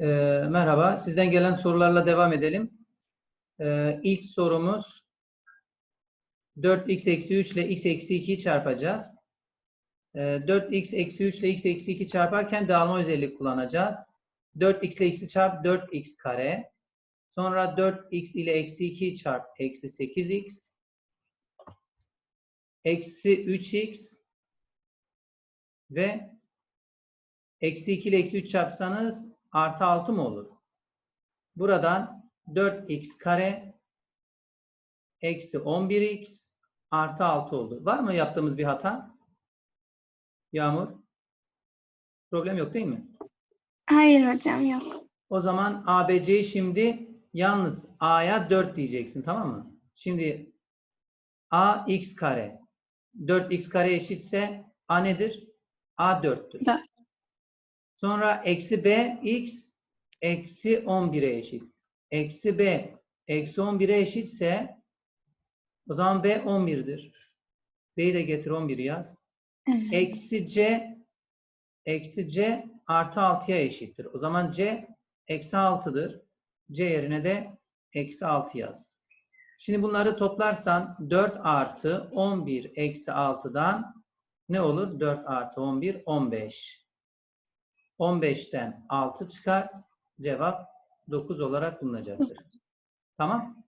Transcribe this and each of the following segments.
Ee, merhaba. Sizden gelen sorularla devam edelim. Ee, ilk sorumuz 4x eksi 3 ile x eksi 2'yi çarpacağız. Ee, 4x eksi 3 ile x eksi 2 çarparken dağılma özelliği kullanacağız. 4x ile x'i çarp 4x kare. Sonra 4x ile eksi 2'yi çarp eksi 8x. Eksi 3x ve eksi 2 ile eksi 3 çarpsanız artı 6 mı olur? Buradan 4x kare eksi 11x artı 6 oldu. Var mı yaptığımız bir hata? Yağmur? Problem yok değil mi? Hayır hocam yok. O zaman ABC'yi şimdi yalnız A'ya 4 diyeceksin tamam mı? Şimdi A x kare 4x kare eşitse A nedir? A 4'tür. Sonra eksi B x eksi 11'e eşit. Eksi B eksi 11'e eşitse o zaman B 11'dir. B'yi de getir 11 yaz. Eksi C eksi C artı 6'ya eşittir. O zaman C eksi 6'dır. C yerine de eksi 6 yaz. Şimdi bunları toplarsan 4 artı 11 eksi 6'dan ne olur? 4 artı 11 15. 15'ten 6 çıkart. Cevap 9 olarak bulunacaktır. Tamam.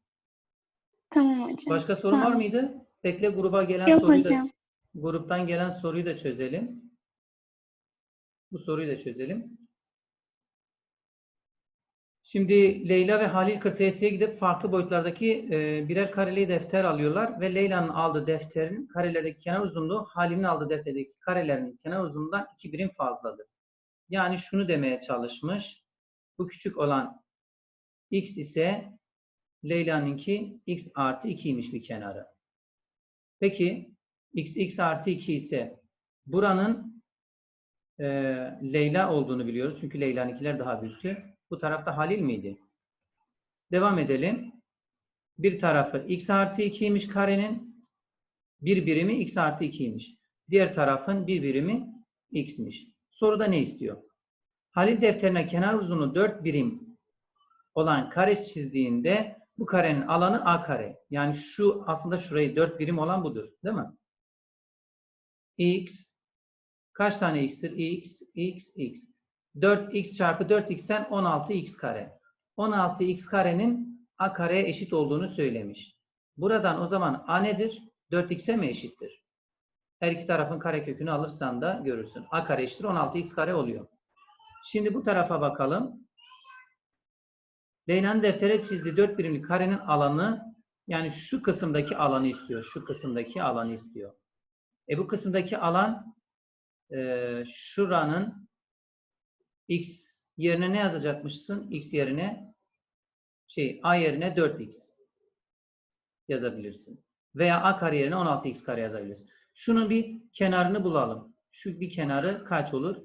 Tamam hocam. Başka sorun var Tamam. mıydı? Bekle gruba gelen Yok soruyu da hocam. gruptan gelen soruyu da çözelim. Bu soruyu da çözelim. Şimdi Leyla ve Halil kırtasiyeye gidip farklı boyutlardaki e, birer kareli defter alıyorlar ve Leyla'nın aldığı defterin karelerdeki kenar uzunluğu Halil'in aldığı defterdeki karelerin kenar uzunluğundan iki birim fazladır. Yani şunu demeye çalışmış. Bu küçük olan x ise Leyla'nınki x artı 2'ymiş bir kenarı. Peki x x artı 2 ise buranın e, Leyla olduğunu biliyoruz. Çünkü Leyla'nınkiler daha büyüktü. Bu tarafta Halil miydi? Devam edelim. Bir tarafı x artı 2'ymiş karenin. Bir birimi x artı 2'ymiş. Diğer tarafın bir birimi x'miş. Soruda ne istiyor? Halil defterine kenar uzunluğu 4 birim olan kare çizdiğinde bu karenin alanı a kare. Yani şu aslında şurayı 4 birim olan budur. Değil mi? x kaç tane x'tir? x, x, x. 4x çarpı 4x'ten 16x kare. 16x karenin a kareye eşit olduğunu söylemiş. Buradan o zaman a nedir? 4x'e mi eşittir? Her iki tarafın karekökünü alırsan da görürsün. a kare eşittir 16x kare oluyor. Şimdi bu tarafa bakalım. Leyla'nın deftere çizdiği 4 birimlik karenin alanı yani şu kısımdaki alanı istiyor. Şu kısımdaki alanı istiyor. E bu kısımdaki alan e, şuranın x yerine ne yazacakmışsın? x yerine şey a yerine 4x yazabilirsin. Veya a kare yerine 16x kare yazabilirsin. Şunun bir kenarını bulalım. Şu bir kenarı kaç olur?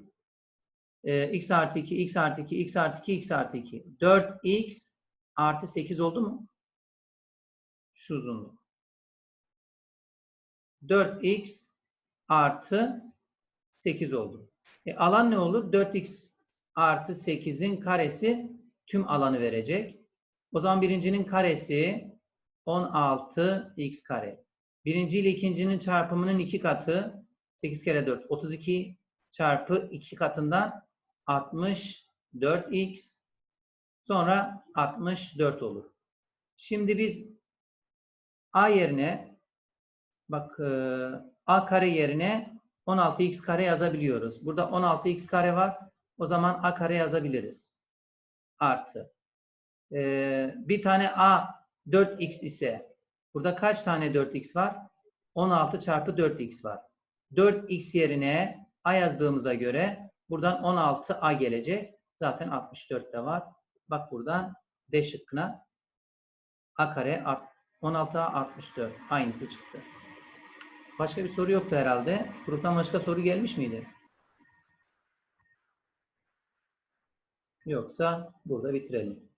Ee, x artı 2, x artı 2, x artı 2, x artı 2. 4x artı 8 oldu mu? Şu uzunluk. 4x artı 8 oldu. E, alan ne olur? 4x artı 8'in karesi tüm alanı verecek. O zaman birincinin karesi 16x kare. Birinci ile ikincinin çarpımının iki katı 8 kere 4 32 çarpı 2 katından 64x sonra 64 olur. Şimdi biz a yerine bak e, a kare yerine 16x kare yazabiliyoruz. Burada 16x kare var. O zaman a kare yazabiliriz. Artı. Ee, bir tane a 4x ise burada kaç tane 4x var? 16 çarpı 4x var. 4x yerine a yazdığımıza göre buradan 16a gelecek. Zaten 64 de var. Bak buradan D şıkkına a kare 16a 64 aynısı çıktı. Başka bir soru yoktu herhalde. Gruptan başka soru gelmiş miydi? Yoksa burada bitirelim.